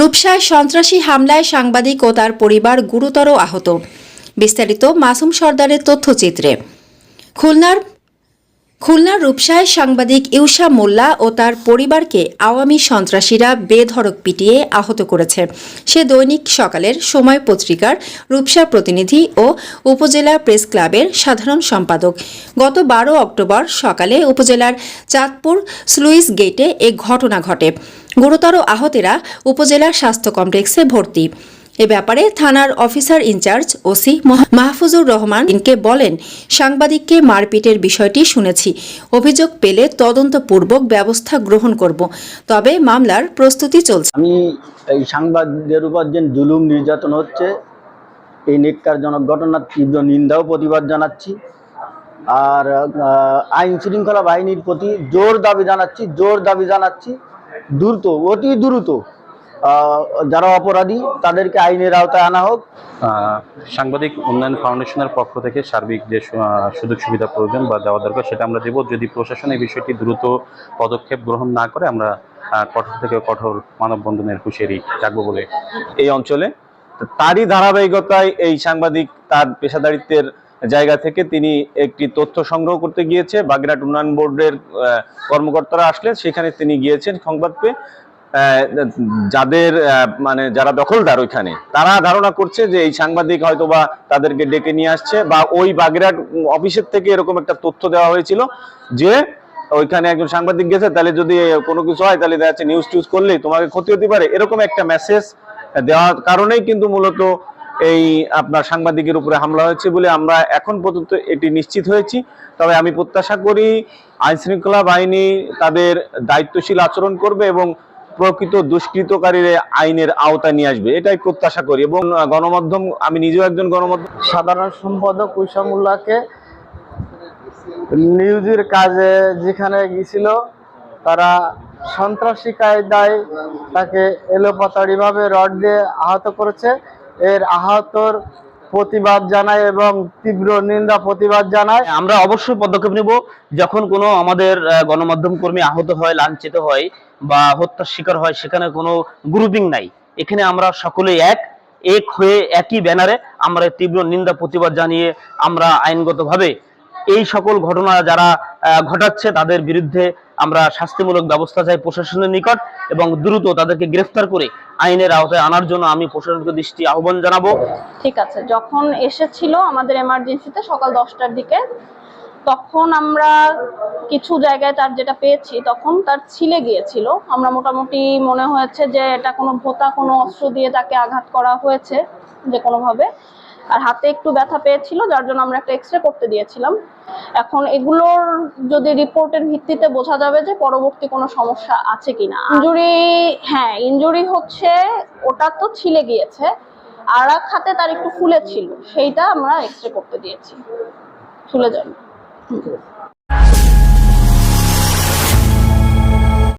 রূপসায় সন্ত্রাসী হামলায় সাংবাদিক ও তার পরিবার গুরুতর আহত। বিস্তারিত মাসুম সর্দারের তথ্যচিত্রে। খুলনার খুলনার রূপসায় সাংবাদিক ইউসা মোল্লা ও তার পরিবারকে আওয়ামী সন্ত্রাসীরা বেধড়ক পিটিয়ে আহত করেছে। সে দৈনিক সকালের সময় পত্রিকার রূপসা প্রতিনিধি ও উপজেলা প্রেস ক্লাবের সাধারণ সম্পাদক। গত বারো অক্টোবর সকালে উপজেলার চাঁদপুর স্লুইস গেটে এ ঘটনা ঘটে। গুরুতর আহতেরা উপজেলা স্বাস্থ্য কমপ্লেক্সে ভর্তি। এ ব্যাপারে থানার অফিসার ইনচার্জ ওসি মাহফুজুর রহমানকে বলেন, সাংবাদিককে মারপিটের বিষয়টি শুনেছি। অভিযোগ পেলে তদন্তপূর্বক ব্যবস্থা গ্রহণ করব। তবে মামলার প্রস্তুতি চলছে। আমি এই সাংবাদিকদের উপর যে জুলুম নির্যাতন হচ্ছে, এই নেককারজনক ঘটনার তীব্র নিন্দা ও প্রতিবাদ জানাচ্ছি। আর আইন শৃঙ্খলা বাহিনীর প্রতি জোর দাবি জানাচ্ছি, জোর দাবি জানাচ্ছি, দ্রুত, অতি দ্রুত যারা অপরাধী, তাদেরকে আইনের আওতায় আনা হোক। সাংবাদিক উন্নয়ন ফাউন্ডেশনের পক্ষ থেকে সার্বিক যে সুযোগ সুবিধা প্রয়োজন বা দেওয়া দরকার, সেটা আমরা দেব। যদি প্রশাসন এই বিষয়টি দ্রুত পদক্ষেপ গ্রহণ না করে, আমরা কঠোর থেকে কঠোর মানববন্ধনের হুঁশিয়ারি রাখব বলে এই অঞ্চলে। তারই ধারাবাহিকতায় এই সাংবাদিক তার পেশাদারিত্বের জায়গা থেকে তিনি একটি তথ্য সংগ্রহ করতে গিয়েছে। বাগেরহাট উন্নয়ন বোর্ডের কর্মকর্তারা আসলে সেখানে তিনি গিয়েছেন সংবাদ পেয়ে। যাদের মানে যারা দখলদার ওইখানে, তারা ধারণা করছে যে এই সাংবাদিক হয়তো বা তাদেরকে ডেকে নিয়ে আসছে বা ওই বাগেরহাট অফিসের থেকে এরকম একটা তথ্য দেওয়া হয়েছিল যে ওইখানে একজন সাংবাদিক গেছে, তাহলে যদি কোনো কিছু হয়, তাহলে দেখা যাচ্ছে নিউজ টিউজ করলেই তোমাকে ক্ষতি হতে পারে। এরকম একটা মেসেজ দেওয়ার কারণেই কিন্তু মূলত এই আপনার সাংবাদিকের উপরে হামলা হয়েছে বলে আমরা এখন পর্যন্ত এটি নিশ্চিত হয়েছি। তবে আমি প্রত্যাশা করি আইন শৃঙ্খলা বাহিনী তাদের দায়িত্বশীল আচরণ করবে এবং প্রকৃত দুষ্কৃতকারীরা আইনের আওতায় নিয়ে আসবে, এটাই প্রত্যাশা করি। এবং গণমাধ্যম, আমি নিজেও একজন গণমাধ্যম সাধারণ সম্পাদক উইসামুল্লাহকে নিউজের কাজে যেখানে গিয়েছিল তারা সন্ত্রাসী কায়দায় তাকে এলোপাতাড়িভাবে রড দিয়ে আহত করেছে। এর আহতর প্রতিবাদ জানায় এবং তীব্র নিন্দা, প্রতিবাদ জানায়। আমরা অবশ্যই পদক্ষেপ নেব। যখন কোনো আমাদের গণমাধ্যম কর্মী আহত হয়, লাঞ্ছিত হয় বা হত্যার শিকার হয়, সেখানে কোনো গ্রুপিং নাই। এখানে আমরা সকলে এক এক হয়ে একই ব্যানারে আমরা তীব্র নিন্দা, প্রতিবাদ জানিয়ে আমরা আইনগতভাবে এই সকল ঘটনা যারা ঘটাচ্ছে, তাদের বিরুদ্ধে আমরা শাস্তিমূলক ব্যবস্থা চাই প্রশাসনের নিকট এবং দ্রুত তাদেরকে গ্রেফতার করে আইনের আওতায় আনার জন্য আমি প্রশাসনকে দৃষ্টি আহ্বান জানাব। ঠিক আছে, যখন এসেছিল আমাদের এমার্জেন্সিতে সকাল দশটার দিকে, তখন আমরা কিছু জায়গায় তার যেটা পেয়েছি, তখন তার ছিলে গিয়েছিল। আমরা মোটামুটি মনে হয়েছে যে এটা কোনো ভোতা, কোনো অস্ত্র দিয়ে তাকে আঘাত করা হয়েছে যে কোনোভাবে। আর হাতে একটু ব্যথা পেয়েছিল যার জন্য আমরা একটা এক্সরে করতে দিয়েছিলাম। এখন এগুলোর যদি রিপোর্টের ভিত্তিতে বোঝা যাবে যে পরবর্তী কোনো সমস্যা আছে কিনা। ইঞ্জুরি হ্যাঁ ইঞ্জুরি হচ্ছে ওটা তো ছিলে গিয়েছে আর এক হাতে তার একটু ফুলেছিল সেইটা আমরা এক্সরে করতে দিয়েছি। ফুলে যাবে।